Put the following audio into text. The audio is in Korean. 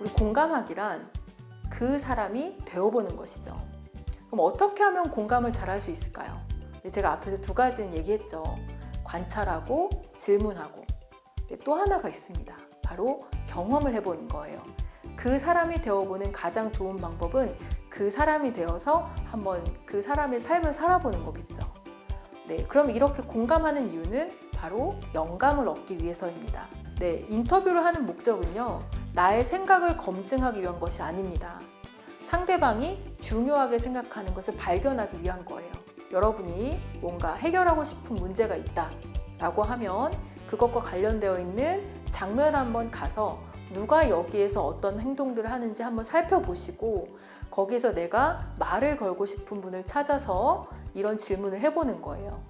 우리 공감하기란 그 사람이 되어보는 것이죠. 그럼 어떻게 하면 공감을 잘할 수 있을까요? 네, 제가 앞에서 두 가지는 얘기했죠. 관찰하고 질문하고 네, 또 하나가 있습니다. 바로 경험을 해보는 거예요. 그 사람이 되어보는 가장 좋은 방법은 그 사람이 되어서 한번 그 사람의 삶을 살아보는 거겠죠. 네, 그럼 이렇게 공감하는 이유는 바로 영감을 얻기 위해서입니다. 네, 인터뷰를 하는 목적은요, 나의 생각을 검증하기 위한 것이 아닙니다. 상대방이 중요하게 생각하는 것을 발견하기 위한 거예요. 여러분이 뭔가 해결하고 싶은 문제가 있다 라고 하면 그것과 관련되어 있는 장면 한번 가서 누가 여기에서 어떤 행동들을 하는지 한번 살펴보시고 거기서 내가 말을 걸고 싶은 분을 찾아서 이런 질문을 해보는 거예요.